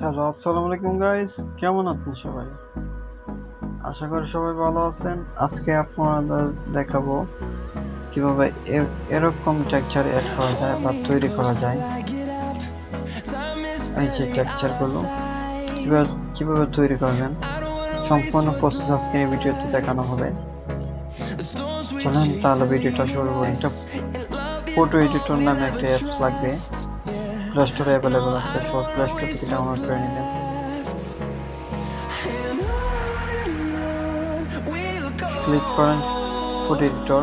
Hello আসসালামু আলাইকুম guys কেমন আছেন সবাই? আশা করি সবাই ভালো আছেন। আজকে আপনাদের দেখাবো কীভাবে এরকম টেকচার অ্যাড করা যায় বা তৈরি করা যায়। এই যে টেক্সচারগুলো কীভাবে কীভাবে তৈরি করবেন, সম্পূর্ণ প্রসেস আজকে এই ভিডিওতে দেখানো হবে। চলেন তাহলে ভিডিওটা শুরু করি। একটা ফটো এডিটর নামে একটা অ্যাপস লাগবে। প্লে স্টোরে অ্যাভেলেবল আছে সব প্লে স্টোর থেকে ডাউনলোড করে নেবেন ক্লিক করেন ফটো এডিটর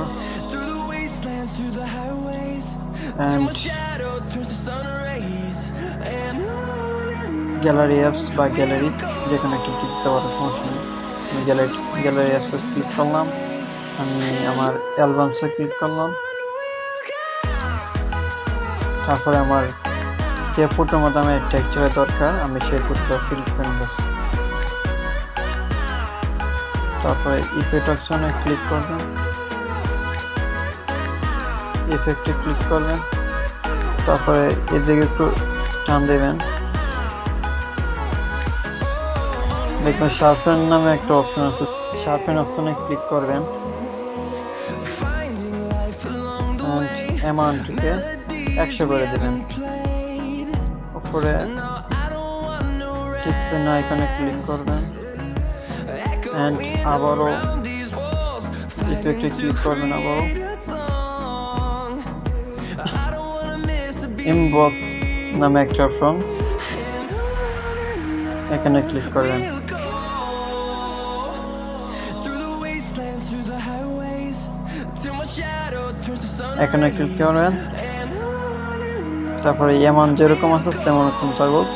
গ্যালারি অ্যাপস বা গ্যালারি যেখানে একটু ক্লিক দিতে পারো সমস্যা নেই। আমি গ্যালারি গ্যালারি অ্যাপসে ক্লিক করলাম। আমি আমার অ্যালবামসে ক্লিক করলাম। তারপরে আমার যে ফটোর মধ্যে আমার টেক্সচারের দরকার, আমি সেই ফটোটা করে নেব। তারপরে ইফেক্ট অপশনে ক্লিক করবেন। ইফেক্টে ক্লিক করবেন। তারপরে এদিকে একটু টান দেবেন। দেখবেন শার্পেন নামে একটা অপশন আছে। শার্পেন অপশনে ক্লিক করবেন। অ্যামাউন্টকে একশো করে দেবেন। উপরে টিক্সের না এখানে ক্লিক করবেন। অ্যান্ড আবারও ইফেক্টে ক্লিক করবেন আবারও। ইমবস নামে একটা অপশন এখানে ক্লিক করবেন এখানে ক্লিক করবেন তারপরে এমন যেরকম আছে তেমন রকম থাকুক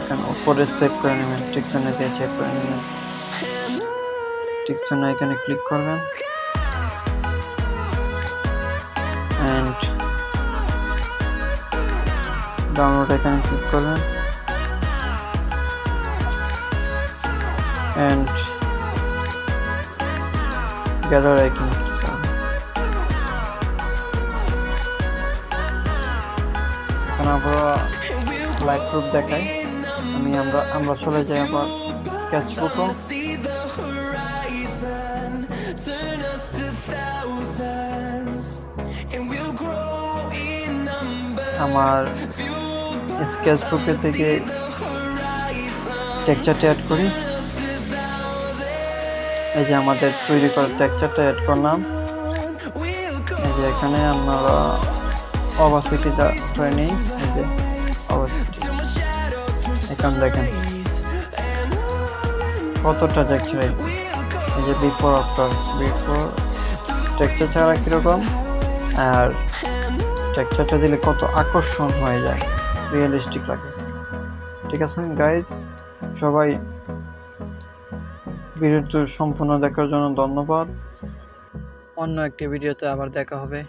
এখানে উপরে চেক করে নেবেন টিকশনে দিয়ে চেক করে নেবেন। টিকশনে এখানে ক্লিক করবেন। ডাউনলোড এখানে ক্লিক করবেন। অ্যান্ড গ্যালারি এখানে এখন আমরা লাইট প্রুফ দেখাই। আমি, আমরা আমরা চলে যাই আবার স্কেচ ফটো আমার স্কেচ বুকে থেকে টেক্সচারটা অ্যাড করি। এই যে আমাদের তৈরি করা টেক্সচারটা অ্যাড করলাম। এই যে এখানে আমরা অবাসিটি করে নিই। যে অবাসিটি এখন দেখেন কতটা টেক্সচার এই যে। বিফোর আফটার বিফোর টেক্সচার ছাড়া কীরকম? আর টেক্সচারটা দিলে কত আকর্ষণ হয়ে যায় রিয়েলিস্টিক লাগে। ঠিক আছে গাইজ সবাই ভিডিওটি সম্পূর্ণ দেখার জন্য ধন্যবাদ। অন্য একটি ভিডিওতে আবার দেখা হবে।